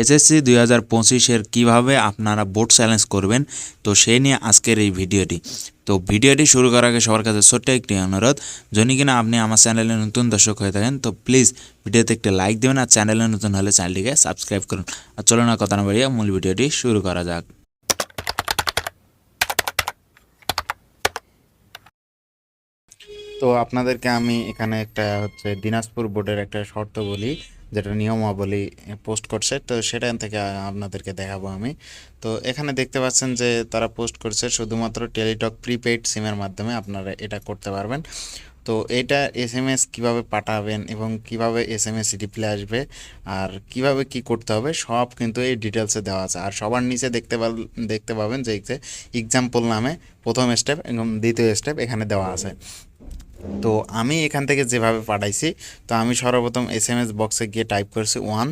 SSC দুই হাজার পঁচিশের কীভাবে আপনারা বোর্ড চ্যালেঞ্জ করবেন, তো সেই নিয়ে আজকের এই ভিডিওটি। তো ভিডিওটি শুরু করার আগে সবার কাছে ছোট্ট একটি অনুরোধ, যদি কিনা আপনি আমার চ্যানেলে নতুন দর্শক হয়ে থাকেন, তো প্লিজ ভিডিওতে একটি লাইক দেবেন আর চ্যানেলে নতুন হলে চ্যানেলটিকে সাবস্ক্রাইব করুন। আর চলো না কথা না বাড়িয়ে মূল ভিডিওটি শুরু করা যাক। তো আপনাদেরকে আমি এখানে একটা হচ্ছে দিনাজপুর বোর্ডের একটা শর্ত বলি যেটা নিয়মাবলী পোস্ট করছে, তো সেখান থেকে আপনাদেরকে দেখাবো আমি। তো এখানে দেখতে পাচ্ছেন যে তারা পোস্ট করছে, শুধুমাত্র টেলিটক প্রিপেইড সিমের মাধ্যমে আপনারা এটা করতে পারবেন। তো এটা এস এম এস কীভাবে পাঠাবেন এবং কীভাবে এস এম এস রিপ্লাই আসবে আর কীভাবে কি করতে হবে, সব কিন্তু এই ডিটেলসে দেওয়া আছে। আর সবার নিচে দেখতে পাল, দেখতে পাবেন যে এক্সাম্পল নামে প্রথম স্টেপ এবং দ্বিতীয় স্টেপ এখানে দেওয়া আছে। তো আমি এখান থেকে যেভাবে পাঠাইছি, তো আমি সর্বপ্রথম এস এম এস বক্সে গিয়ে টাইপ করেছি one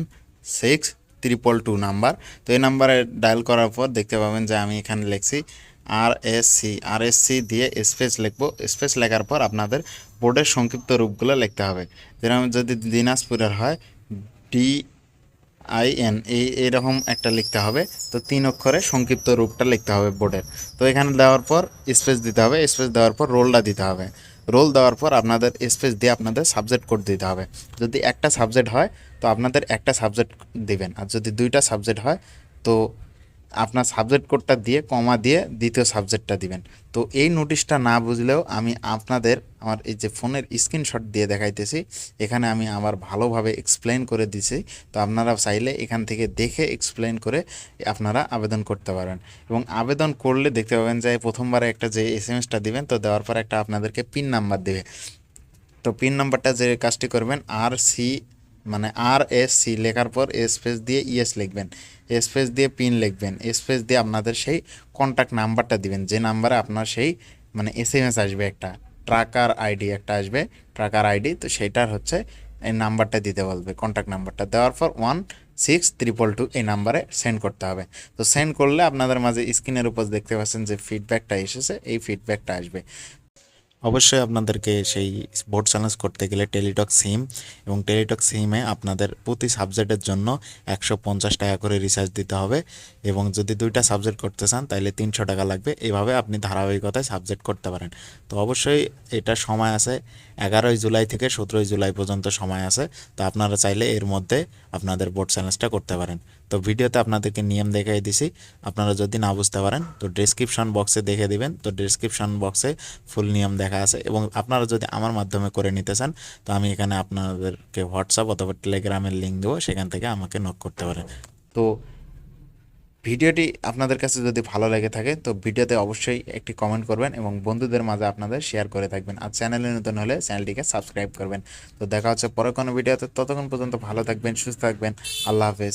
six triple two number তো এই নাম্বারে ডায়াল করার পর দেখতে পাবেন যে আমি এখানে লিখছি R S C R S C দিয়ে স্পেস লিখব। স্পেস লেখার পর আপনাদের বোর্ডের সংক্ষিপ্ত রূপগুলো লিখতে হবে। যেরকম যদি দিনাজপুরের হয় ডি আই এন এই এরকম একটা লিখতে হবে। তো তিন অক্ষরে সংক্ষিপ্ত রূপটা লিখতে হবে বোর্ডের তো এখানে দেওয়ার পর স্পেস দিতে হবে। স্পেস দেওয়ার পর রোলটা দিতে হবে। রোল দেওয়ার পর আপনাদের স্পেস দিয়ে আপনাদের সাবজেক্ট কোড দিতে হবে। যদি একটা সাবজেক্ট হয়, তো আপনাদের একটা সাবজেক্ট দিবেন। আর যদি দুইটা সাবজেক্ট হয়, তো আপনার সাবজেক্ট কোডটা দিয়ে কমা দিয়ে দ্বিতীয় সাবজেক্টটা দিবেন। তো এই নোটিশটা না বুঝলেও আমি আপনাদের আমার এই যে ফোনের স্ক্রিনশট দিয়ে দেখাইতেছি, এখানে আমি আবার ভালোভাবে এক্সপ্লেন করে দিছি। তো আপনারা চাইলে এখান থেকে দেখে এক্সপ্লেন করে আপনারা আবেদন করতে পারেন। এবং আবেদন করলে দেখতে পাবেন যে প্রথমবারে একটা যে এস এম এসটা দিবেন, তো দেওয়ার পর একটা আপনাদেরকে পিন নাম্বার দেবে। তো পিন নাম্বারটা যে কাজটি করবেন আর সি মানে আর, এস, সি লেখার পর স্পেস দিয়ে ইএস লিখবেন। স্পেস দিয়ে পিন লিখবেন। স্পেস দিয়ে আপনাদের সেই কন্ট্যাক্ট নাম্বারটা দিবেন। যে নাম্বারে আপনার সেই মানে এস এম এস আসবে একটা ট্রাকার আইডি একটা আসবে ট্রাকার আইডি তো সেইটার হচ্ছে এই নাম্বারটা দিতে বলবে কন্ট্যাক্ট নাম্বারটা। দেওয়ার পর ওয়ান সিক্স ত্রিপল টু এই নাম্বারে সেন্ড করতে হবে। তো সেন্ড করলে আপনাদের মাঝে স্ক্রিনের উপর দেখতে পাচ্ছেন যে ফিডব্যাকটা এসেছে, এই ফিডব্যাকটা আসবে। অবশ্যই আপনাদেরকে সেই বোর্ড চ্যালেঞ্জ করতে গেলে টেলিটক সিম এবং টেলিটক সিমে আপনাদের প্রতি সাবজেক্টের জন্য একশো পঞ্চাশ টাকা করে রিচার্জ দিতে হবে এবং যদি দুইটা সাবজেক্ট করতে চান তাহলে তিনশো টাকা লাগবে। এভাবে আপনি ধারাবাহিকতায় সাবজেক্ট করতে পারেন। তো অবশ্যই এটা সময় আছে। এগারোই জুলাই থেকে সতেরোই জুলাই পর্যন্ত সময় আছে। তো আপনারা চাইলে এর মধ্যে আপনাদের বোর্ড চ্যালেঞ্জটা করতে পারেন। তো ভিডিওতে আপনাদেরকে নিয়ম দেখাই দিছি। আপনারা যদি না বুঝতে পারেন, তো ডেসক্রিপশন বক্সে দেখে দিবেন। তো ডেসক্রিপশন বক্সে ফুল নিয়ম দেখা আছে এবং আপনারা যদি আমার মাধ্যমে করে নিতে চান, তো আমি এখানে আপনাদেরকে হোয়াটসঅ্যাপ অথবা টেলিগ্রামের লিঙ্ক দেবো, সেখান থেকে আমাকে নক করতে পারেন। তো ভিডিওটি আপনাদের কাছে যদি ভালো লেগে থাকে, তো ভিডিওতে অবশ্যই একটি কমেন্ট করবেন এবং বন্ধুদের মাঝে আপনাদের শেয়ার করে থাকবেন। আর চ্যানেলে নতুন হলে চ্যানেলটিকে সাবস্ক্রাইব করবেন। তো দেখা হচ্ছে পরে কোনো ভিডিওতে। ততক্ষণ পর্যন্ত ভালো থাকবেন, সুস্থ থাকবেন। আল্লাহ হাফেজ।